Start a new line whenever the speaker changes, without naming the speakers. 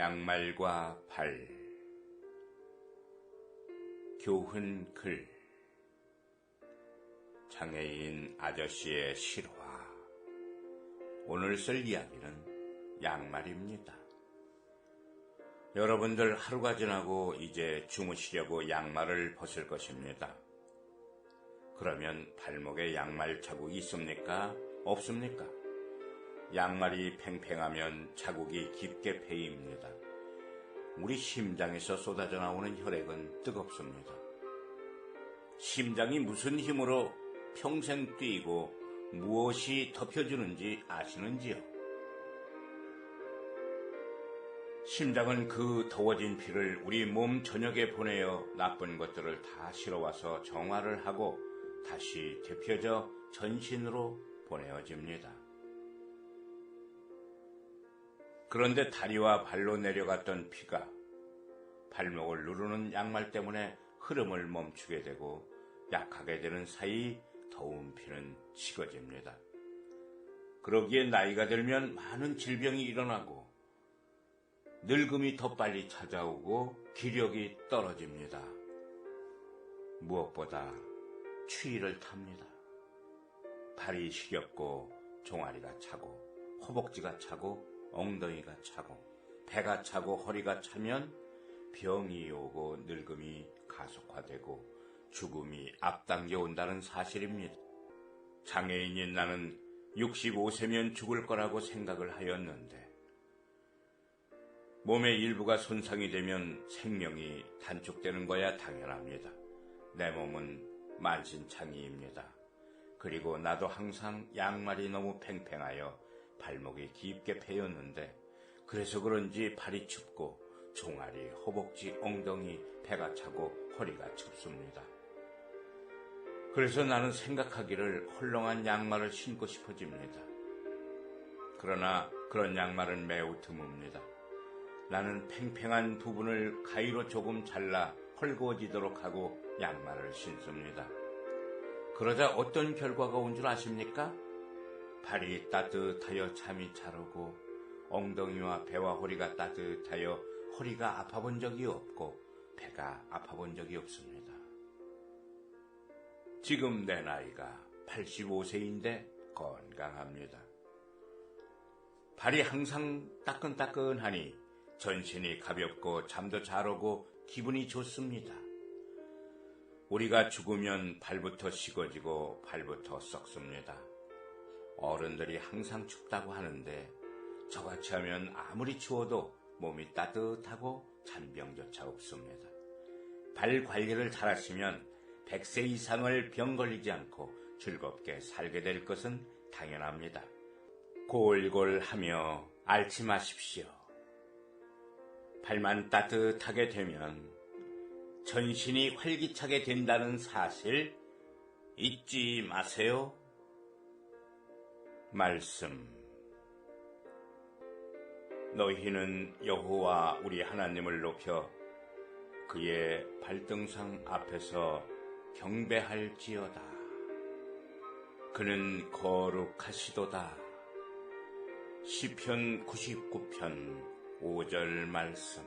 양말과 발 교훈 글 장애인 아저씨의 실화 오늘 쓸 이야기는 양말입니다. 여러분들 하루가 지나고 이제 주무시려고 양말을 벗을 것입니다. 그러면 발목에 양말 자국이 있습니까? 없습니까? 양말이 팽팽하면 자국이 깊게 패입니다. 우리 심장에서 쏟아져 나오는 혈액은 뜨겁습니다. 심장이 무슨 힘으로 평생 뛰고 무엇이 덮여주는지 아시는지요? 심장은 그 더워진 피를 우리 몸 전역에 보내어 나쁜 것들을 다 실어와서 정화를 하고 다시 데펴져 전신으로 보내어집니다. 그런데 다리와 발로 내려갔던 피가 발목을 누르는 양말 때문에 흐름을 멈추게 되고 약하게 되는 사이 더운 피는 식어집니다. 그러기에 나이가 들면 많은 질병이 일어나고 늙음이 더 빨리 찾아오고 기력이 떨어집니다. 무엇보다 추위를 탑니다. 발이 시렵고 종아리가 차고 허벅지가 차고 엉덩이가 차고 배가 차고 허리가 차면 병이 오고 늙음이 가속화되고 죽음이 앞당겨 온다는 사실입니다. 장애인인 나는 65세면 죽을 거라고 생각을 하였는데 몸의 일부가 손상이 되면 생명이 단축되는 거야 당연합니다. 내 몸은 만신창이입니다. 그리고 나도 항상 양말이 너무 팽팽하여 발목이 깊게 패였는데 그래서 그런지 발이 춥고 종아리, 허벅지, 엉덩이, 배가 차고 허리가 춥습니다. 그래서 나는 생각하기를 헐렁한 양말을 신고 싶어집니다. 그러나 그런 양말은 매우 드뭅니다. 나는 팽팽한 부분을 가위로 조금 잘라 헐거워지도록 하고 양말을 신습니다. 그러자 어떤 결과가 온 줄 아십니까? 발이 따뜻하여 잠이 잘 오고 엉덩이와 배와 허리가 따뜻하여 허리가 아파 본 적이 없고 배가 아파 본 적이 없습니다. 지금 내 나이가 85세인데 건강합니다. 발이 항상 따끈따끈하니 전신이 가볍고 잠도 잘 오고 기분이 좋습니다. 우리가 죽으면 발부터 식어지고 발부터 썩습니다. 어른들이 항상 춥다고 하는데 저같이 하면 아무리 추워도 몸이 따뜻하고 잔병조차 없습니다. 발 관리를 잘하시면 100세 이상을 병 걸리지 않고 즐겁게 살게 될 것은 당연합니다. 골골 하며 앓지 마십시오. 발만 따뜻하게 되면 전신이 활기차게 된다는 사실 잊지 마세요. 말씀 너희는 여호와 우리 하나님을 높여 그의 발등상 앞에서 경배할지어다. 그는 거룩하시도다. 시편 99편 5절 말씀